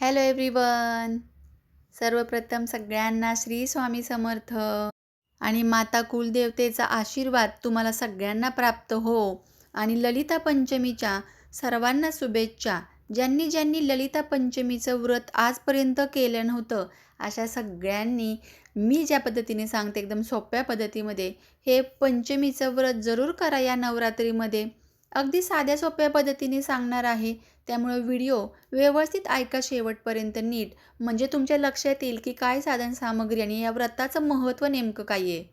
Hello everyone सर्वप्रथम सगळ्यांना श्री स्वामी समर्थ. आणि माता कुलदेवतेचा आशीर्वाद तुम्हाला सगळ्यांना प्राप्त हो. आणि ललिता पंचमीच्या सर्वांना शुभेच्छा. ज्यांनी ज्यांनी ललिता पंचमीचं व्रत आजपर्यंत केलं नव्हतं अशा सगळ्यांनी मी ज्या पद्धतीने सांगते एकदम सोप्या पद्धतीमध्ये हे पंचमीचं व्रत जरूर करा या नवरात्रीमध्ये. अगदी साध्या सोप्या पद्धतीने सांगणार आहे. त्यामुळं व्हिडिओ व्यवस्थित ऐका शेवटपर्यंत नीट. म्हणजे तुमच्या लक्षात येईल की काय साधन सामग्री आणि या व्रताचं महत्त्व नेमकं काय आहे.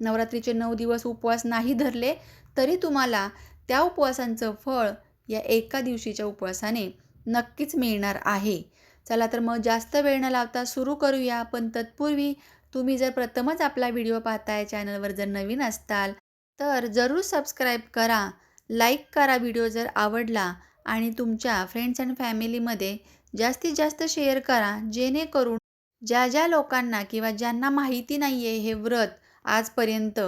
नवरात्रीचे नऊ दिवस उपवास नाही धरले तरी तुम्हाला त्या उपवासांचं फळ या एका दिवशीच्या उपवासाने नक्कीच मिळणार आहे. चला तर मग जास्त वेळ न लावता सुरू करूया पण तत्पूर्वी तुम्ही जर प्रथमच आपला व्हिडिओ पाहताय चॅनलवर जर नवीन असताल तर जरूर सबस्क्राईब करा. लाईक करा व्हिडिओ जर आवडला आणि तुमच्या फ्रेंड्स अँड फॅमिलीमध्ये जास्तीत जास्त शेअर करा जेणेकरून ज्या ज्या लोकांना किंवा ज्यांना माहिती नाही आहे हे व्रत आजपर्यंत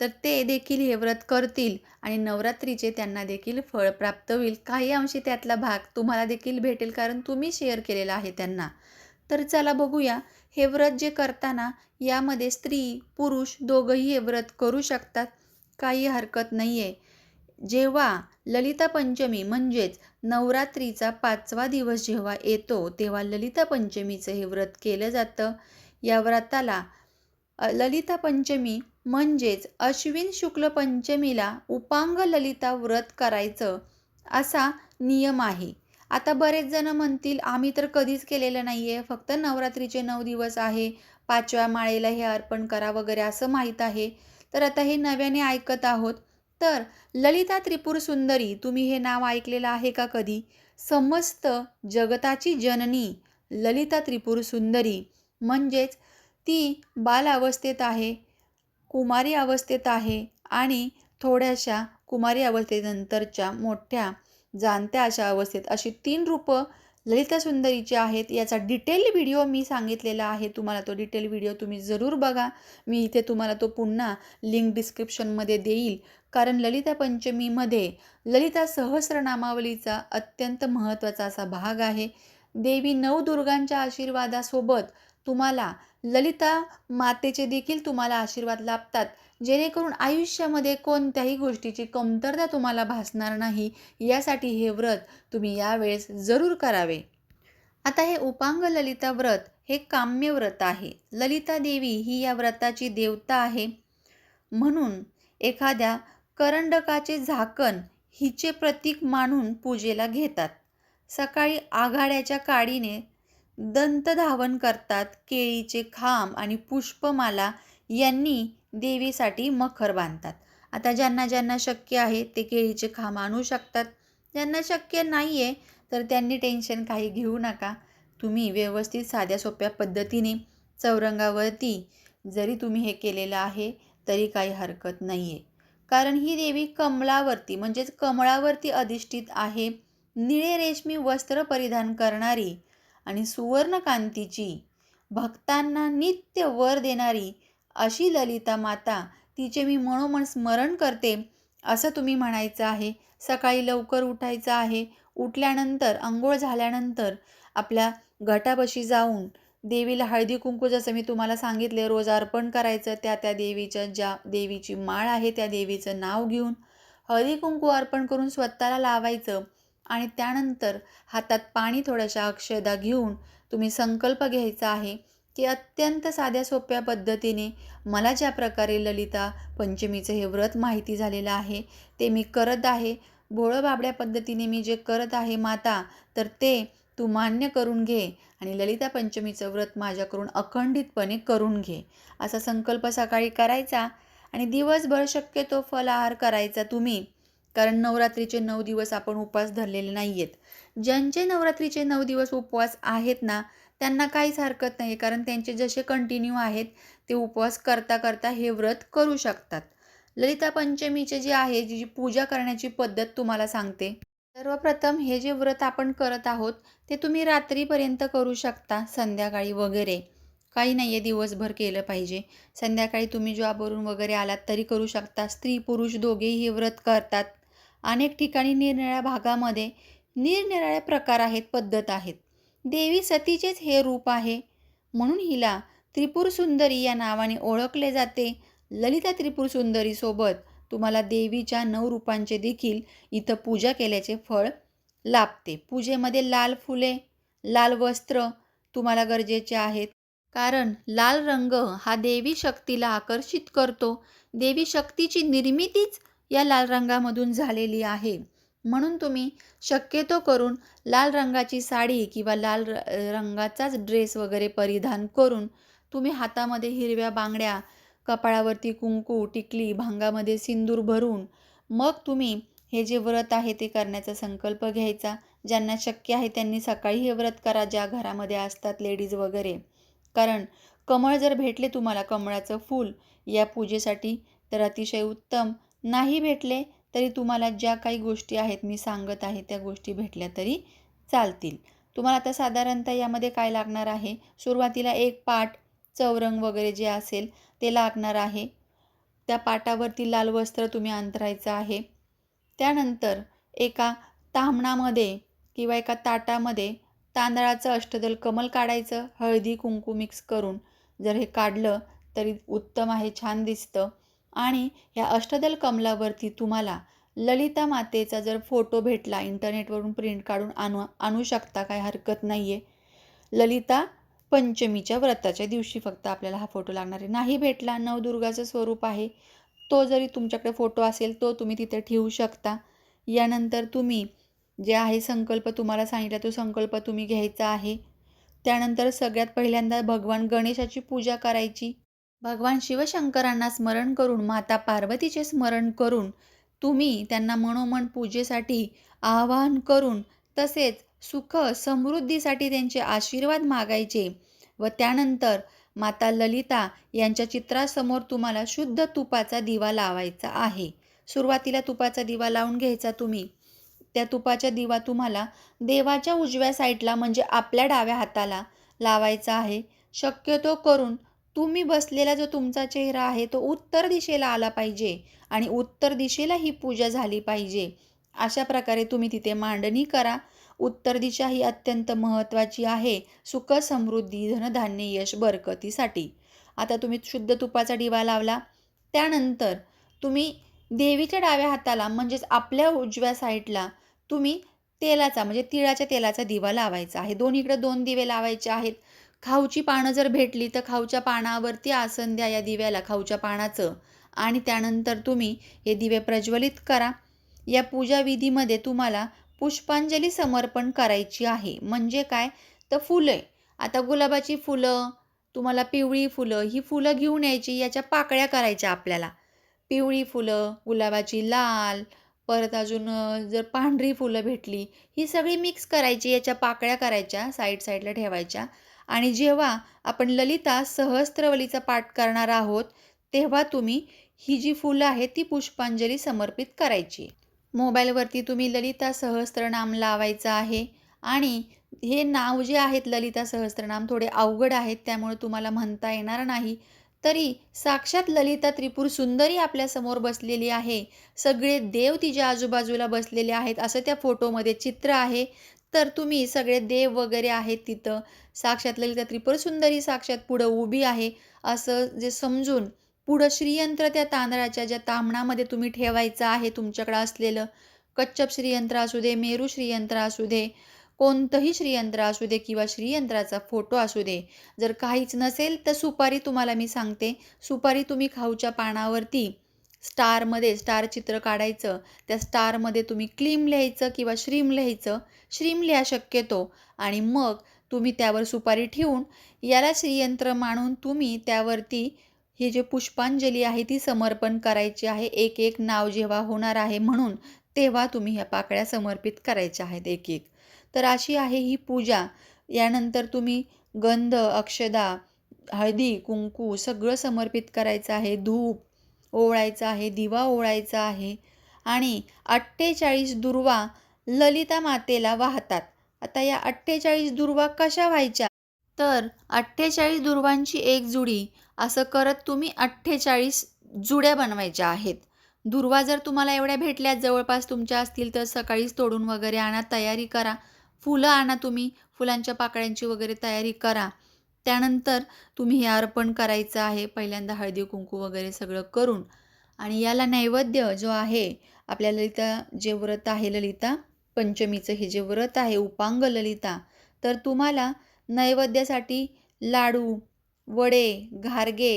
तर ते देखील हे व्रत करतील आणि नवरात्रीचे त्यांना देखील फळ प्राप्त होईल. काही अंशी त्यातला भाग तुम्हाला देखील भेटेल कारण तुम्ही शेअर केलेला आहे त्यांना. तर चला बघूया हे व्रत जे करताना यामध्ये स्त्री पुरुष दोघंही हे व्रत करू शकतात. काही हरकत नाही आहे जेव्हा ललिता पंचमी म्हणजेच नवरात्रीचा पाचवा दिवस जेव्हा येतो तेव्हा ललिता पंचमीचं हे व्रत केलं जातं. या व्रताला ललिता पंचमी म्हणजेच अश्विन शुक्ल पंचमीला उपांग ललिता व्रत करायचं असा नियम आहे. आता बरेच जण म्हणतील आम्ही तर कधीच केलेलं नाही आहे फक्त नवरात्रीचे नऊ दिवस आहे पाचव्या माळेला हे अर्पण करा वगैरे असं माहीत आहे. तर आता हे नव्याने ऐकत आहोत. तर ललिता त्रिपुर सुंदरी तुम्ही हे नाव ऐकलेलं आहे का कधी? समस्त जगताची जननी ललिता त्रिपुर सुंदरी म्हणजेच ती बालावस्थेत आहे कुमारी अवस्थेत आहे आणि थोड्याशा कुमारी अवस्थेनंतरच्या मोठ्या जाणत्या अशा अवस्थेत. अशी तीन रूपं ललिता सुंदरीचे आहेत याचा डिटेल व्हिडिओ मी सांगितलेला आहे. तुम्हाला तो डिटेल व्हिडिओ तुम्ही जरूर बघा. मी इथे तुम्हाला तो पुन्हा लिंक डिस्क्रिप्शनमध्ये देईल. कारण ललिता पंचमीमध्ये ललिता सहस्रनामावलीचा अत्यंत महत्त्वाचा असा भाग आहे. देवी नवदुर्गांच्या आशीर्वादासोबत तुम्हाला ललिता मातेचे देखील तुम्हाला आशीर्वाद लाभतात. जेणेकरून आयुष्यामध्ये कोणत्याही गोष्टीची कमतरता तुम्हाला भासणार नाही यासाठी हे व्रत तुम्ही यावेळेस जरूर करावे. आता हे उपांग ललिता व्रत हे काम्य व्रत आहे. ललिता देवी ही या व्रताची देवता आहे. म्हणून एखाद्या करंडकाचे झाकण हिचे प्रतीक मानून पूजेला घेतात. सकाळी आघाड्याच्या काडीने दंतधावन करतात केळीचे खांब आणि पुष्पमाला यांनी देवीसाठी मखर बांधतात. आता ज्यांना ज्यांना शक्य आहे ते केळीचे खांब आणू शकतात. ज्यांना शक्य नाही आहे तर त्यांनी टेन्शन काही घेऊ नका. तुम्ही व्यवस्थित साध्या सोप्या पद्धतीने चौरंगावरती जरी तुम्ही हे केलेलं आहे तरी काही हरकत नाही आहे कारण ही देवी कमळावरती म्हणजेच कमळावरती अधिष्ठित आहे. निळे रेशमी वस्त्र परिधान करणारी आणि सुवर्णकांतीची भक्तांना नित्य वर देणारी अशी ललिता माता तिचे मी मनोमन स्मरण करते असं तुम्ही म्हणायचं आहे. सकाळी लवकर उठायचं आहे. उठल्यानंतर अंघोळ झाल्यानंतर आपल्या घटापाशी जाऊन देवीला हळदी कुंकू जसं मी तुम्हाला सांगितले रोज अर्पण करायचं त्या त्या देवीच्या ज्या देवीची माळ आहे त्या देवीचं नाव घेऊन हळदी कुंकू अर्पण करून स्वतःला लावायचं आणि त्यानंतर हातात पाणी थोड्याशा अक्षदा घेऊन तुम्ही संकल्प घ्यायचा आहे. की अत्यंत साध्या सोप्या पद्धतीने मला ज्या प्रकारे ललिता पंचमीचं हे व्रत माहिती झालेलं आहे ते मी करत आहे. भोळं बाबड्या पद्धतीने मी जे करत आहे माता तर ते तू मान्य करून घे आणि ललिता पंचमीचं व्रत माझ्याकडून अखंडितपणे करून घे. असा संकल्प सकाळी करायचा आणि दिवसभर शक्यतो फलाहार करायचा तुम्ही कारण नवरात्रीचे नऊ दिवस आपण उपवास धरलेले नाही आहेत ज्यांचे नवरात्रीचे नऊ दिवस उपवास आहेत ना त्यांना काहीच हरकत नाही कारण त्यांचे जसे कंटिन्यू आहेत ते उपवास करता करता हे व्रत करू शकतात. ललिता पंचमीचे जे आहे जी पूजा करण्याची पद्धत तुम्हाला सांगते. सर्वप्रथम हे जे व्रत आपण करत आहोत ते तुम्ही रात्रीपर्यंत करू शकता संध्याकाळी वगैरे. काही नाही आहे दिवसभर केलं पाहिजे. संध्याकाळी तुम्ही जॉबवरून वगैरे आलात तरी करू शकता. स्त्री पुरुष दोघेही हे व्रत करतात. अनेक ठिकाणी निरनिळ्या भागामध्ये निरनिराळे प्रकार आहेत पद्धत आहेत. देवी सतीचेच हे रूप आहे. म्हणून हिला त्रिपुर सुंदरी या नावाने ओळखले जाते. ललिता त्रिपुर सुंदरीसोबत तुम्हाला देवीच्या नऊ रूपांचे देखील इथं पूजा केल्याचे फळ लाभते. पूजेमध्ये लाल फुले लाल वस्त्र तुम्हाला गरजेचे आहेत. कारण लाल रंग हा देवी शक्तीला आकर्षित करतो. देवी शक्तीची निर्मितीच या लाल रंगामधून झालेली आहे. म्हणून तुम्ही शक्यतो करून लाल रंगाची साडी किंवा लाल र रंगाचाच ड्रेस वगैरे परिधान करून तुम्ही हातामध्ये हिरव्या बांगड्या कपाळावरती कुंकू टिकली भांगामध्ये सिंदूर भरून मग तुम्ही हे जे व्रत आहे ते करण्याचा संकल्प घ्यायचा. ज्यांना शक्य आहे त्यांनी सकाळी हे व्रत करा ज्या घरामध्ये असतात लेडीज वगैरे. कारण कमळ जर भेटले तुम्हाला कमळाचं फूल या पूजेसाठी तर अतिशय उत्तम. नाही भेटले तरी तुम्हाला ज्या काही गोष्टी आहेत मी सांगत आहे त्या गोष्टी भेटल्या तरी चालतील. तुम्हाला आता साधारणतः यामध्ये काय लागणार आहे? सुरुवातीला एक पाट चौरंग वगैरे जे असेल ते लागणार आहे. त्या पाटावरती लाल वस्त्र तुम्ही अंतरायचं आहे. त्यानंतर एका तांबणामध्ये किंवा एका ताटामध्ये तांदळाचं अष्टदल कमल काढायचं हळदी कुंकू मिक्स करून. जर हे काढलं तरी उत्तम आहे छान दिसतं. आणि ह्या अष्टदल कमलावरती तुम्हाला ललिता मातेचा जर फोटो भेटला इंटरनेटवरून प्रिंट काढून आणू आणू शकता काय हरकत नाही आहे ललिता पंचमीच्या व्रताच्या दिवशी फक्त आपल्याला हा फोटो लागणार आहे. नाही भेटला नवदुर्गाचं स्वरूप आहे. तो जरी तुमच्याकडे फोटो असेल तो तुम्ही तिथे ठेवू शकता. यानंतर तुम्ही जे आहे संकल्प तुम्हाला सांगितला तो संकल्प तुम्ही घ्यायचा आहे. त्यानंतर सगळ्यात पहिल्यांदा भगवान गणेशाची पूजा करायची. भगवान शिवशंकरांना स्मरण करून माता पार्वतीचे स्मरण करून तुम्ही त्यांना मनोमन पूजेसाठी आवाहन करून तसेच सुख समृद्धीसाठी त्यांचे आशीर्वाद मागायचे व त्यानंतर माता ललिता यांच्या चित्रासमोर तुम्हाला शुद्ध तुपाचा दिवा लावायचा आहे. सुरुवातीला तुपाचा दिवा लावून घ्यायचा तुम्ही. त्या तुपाचा दिवा तुम्हाला देवाच्या उजव्या साईडला म्हणजे आपल्या डाव्या हाताला लावायचा आहे. शक्यतो करून तुम्ही बसलेला जो तुमचा चेहरा आहे तो उत्तर दिशेला आला पाहिजे आणि उत्तर दिशेला ही पूजा झाली पाहिजे. अशा प्रकारे तुम्ही तिथे मांडणी करा. उत्तर दिशा ही अत्यंत महत्त्वाची आहे. सुख समृद्धी धनधान्य यश बरकतीसाठी. आता तुम्ही शुद्ध तुपाचा दिवा लावला. त्यानंतर तुम्ही देवीच्या डाव्या हाताला म्हणजेच आपल्या उजव्या साईडला तुम्ही तेलाचा म्हणजे तिळाच्या तेलाचा दिवा लावायचा आहे. दोन्हीकडे दोन दिवे लावायचे आहेत. खाऊची पानं जर भेटली तर खाऊच्या पानावरती आसन द्या या दिव्याला खाऊच्या पानाचं. आणि त्यानंतर तुम्ही हे दिवे प्रज्वलित करा. या पूजा विधीमध्ये तुम्हाला पुष्पांजली समर्पण करायची आहे. म्हणजे काय? तर फुलं आता गुलाबाची फुलं तुम्हाला पिवळी फुलं ही फुलं घेऊन यायची याच्या पाकळ्या करायच्या आपल्याला. पिवळी फुलं गुलाबाची लाल परत अजून जर पांढरी फुलं भेटली ही सगळी मिक्स करायची याच्या पाकळ्या करायच्या साईड साईडला ठेवायच्या. आणि जेव्हा आपण ललिता सहस्त्रवलीचा पाठ करणार आहोत तेव्हा तुम्ही ही जी फुलं आहेत ती पुष्पांजली समर्पित करायची. मोबाईलवरती तुम्ही ललिता सहस्त्रनाम लावायचं आहे आणि हे नाव जे आहेत ललिता सहस्त्रनाम थोडे अवघड आहेत त्यामुळे तुम्हाला म्हणता येणार नाही. तरी साक्षात ललिता त्रिपूर सुंदरी आपल्यासमोर बसलेली आहे. सगळे देव तिच्या आजूबाजूला बसलेले आहेत. असं त्या फोटोमध्ये चित्र आहे. तर तुम्ही सगळे देव वगैरे आहेत तिथं. साक्षात ललिता त्रिपुर सुंदरी साक्षात पुढं उभी आहे. असं जे समजून पुढं श्रीयंत्र त्या तांदळाच्या ज्या तांबणामध्ये तुम्ही ठेवायचं आहे तुमच्याकडं असलेलं. कच्चप श्रीयंत्र असू दे मेरू श्रीयंत्र असू दे कोणतंही श्रीयंत्र असू दे किंवा श्रीयंत्राचा फोटो असू दे. जर काहीच नसेल तर सुपारी तुम्हाला मी सांगते. सुपारी तुम्ही खाऊच्या पानावरती स्टारमध्ये स्टार चित्र काढायचं त्या स्टारमध्ये तुम्ही क्लीम लिहायचं किंवा श्रीम लिहायचं श्रीम लिहा शक्यतो. आणि मग तुम्ही त्यावर सुपारी ठेवून याला श्रीयंत्र मानून तुम्ही त्यावरती हे जे पुष्पांजली आहे ती समर्पण करायची आहे. एक एक नाव जेव्हा होणार आहे म्हणून तेव्हा तुम्ही ह्या पाकळ्या समर्पित करायच्या आहेत एक एक तर अशी आहे ही पूजा. यानंतर तुम्ही गंध अक्षदा हळदी कुंकू सगळं समर्पित करायचं आहे. धूप ओवळायचा आहे दिवा ओवळायचा आहे आणि अठ्ठेचाळीस दुर्वा ललिता मातेला वाहतात. आता या अठ्ठेचाळीस दुर्वा कशा व्हायच्या? तर अठ्ठेचाळीस दुर्वांची एक जुडी असं करत तुम्ही अठ्ठेचाळीस जुड्या बनवायच्या आहेत. दुर्वा जर तुम्हाला एवढ्या भेटल्या जवळपास तुमच्या असतील तर सकाळीच तोडून वगैरे आणा तयारी करा. फुलं आणा तुम्ही फुलांच्या पाकळ्यांची वगैरे तयारी करा. त्यानंतर तुम्ही हे अर्पण करायचं आहे. पहिल्यांदा हळदी कुंकू वगैरे सगळं करून आणि याला नैवेद्य जो आहे आपल्या ललिता जे व्रत आहे ललिता पंचमीचं हे जे व्रत आहे उपांग ललिता तर तुम्हाला नैवेद्यासाठी लाडू वडे घारगे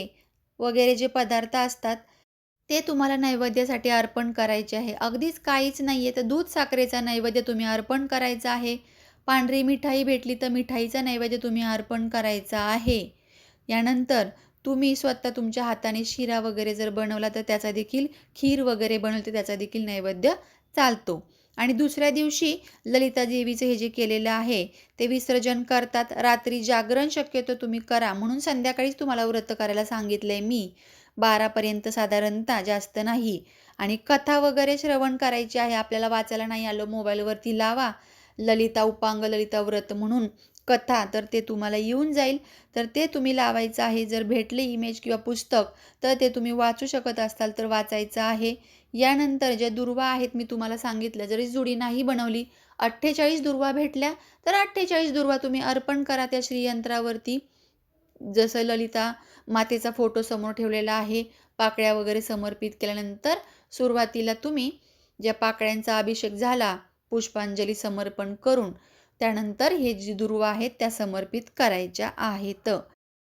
वगैरे जे पदार्थ असतात ते तुम्हाला नैवेद्यासाठी अर्पण करायचे आहे. अगदीच काहीच नाही आहे तर दूध साखरेचा नैवेद्य तुम्ही अर्पण करायचा आहे. पांढरी मिठाई भेटली तर मिठाईचा नैवेद्य तुम्ही अर्पण करायचा आहे. यानंतर तुम्ही स्वतः तुमच्या हाताने शिरा वगैरे जर बनवला तर त्याचा देखील खीर वगैरे बनवते त्याचा देखील नैवेद्य चालतो. आणि दुसऱ्या दिवशी ललिता देवीचं हे जे केलेलं आहे ते विसर्जन करतात. रात्री जागरण शक्यतो तुम्ही करा. म्हणून संध्याकाळीच तुम्हाला व्रत करायला सांगितलं आहे मी बारापर्यंत साधारणतः जास्त नाही. आणि कथा वगैरे श्रवण करायची आहे आपल्याला वाचायला नाही आलो मोबाईलवरती लावा. ललिता उपांग ललिता व्रत म्हणून कथा तर ते तुम्हाला येऊन जाईल. तर ते तुम्ही लावायचं आहे. जर भेटले इमेज किंवा पुस्तक तर ते तुम्ही वाचू शकत असाल तर वाचायचं आहे. यानंतर ज्या दुर्वा आहेत मी तुम्हाला सांगितलं जरी जुडी नाही बनवली अठ्ठेचाळीस दुर्वा भेटल्या तर अठ्ठेचाळीस दुर्वा तुम्ही अर्पण करा त्या श्रीयंत्रावरती. जसं ललिता मातेचा फोटो समोर ठेवलेला आहे पाकळ्या वगैरे समर्पित केल्यानंतर सुरुवातीला तुम्ही ज्या पाकळ्यांचा अभिषेक झाला पुष्पांजली समर्पण करून त्यानंतर हे जी दुर्वा आहेत त्या समर्पित करायच्या आहेत.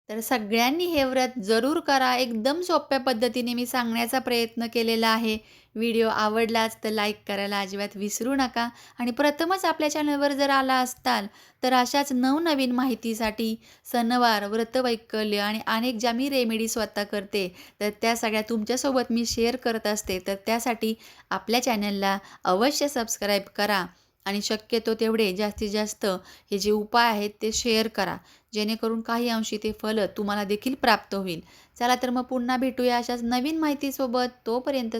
तर सगळ्यांनी हे व्रत जरूर करा. एकदम सोप्या पद्धतीने मी सांगण्याचा प्रयत्न केलेला आहे. व्हिडिओ आवडलाच तर लाईक करायला अजिबात विसरू नका. आणि प्रथमच आपल्या चॅनलवर जर आला असताल तर अशाच नवनवीन माहितीसाठी सणवार व्रतवैकल्य आणि अनेक ज्या मी रेमेडी स्वतः करते तर त्या सगळ्या तुमच्यासोबत मी शेअर करत असते. तर त्यासाठी आपल्या चॅनलला अवश्य सबस्क्राईब करा. आणि शक्यतो तेवढे जास्तीत जास्त हे जे उपाय आहेत ते शेअर करा. जेणेकरून काही अंशी ते फलं तुम्हाला देखील प्राप्त होईल. चला तर मग पुन्हा भेटूया अशाच नवीन माहितीसोबत. तोपर्यंत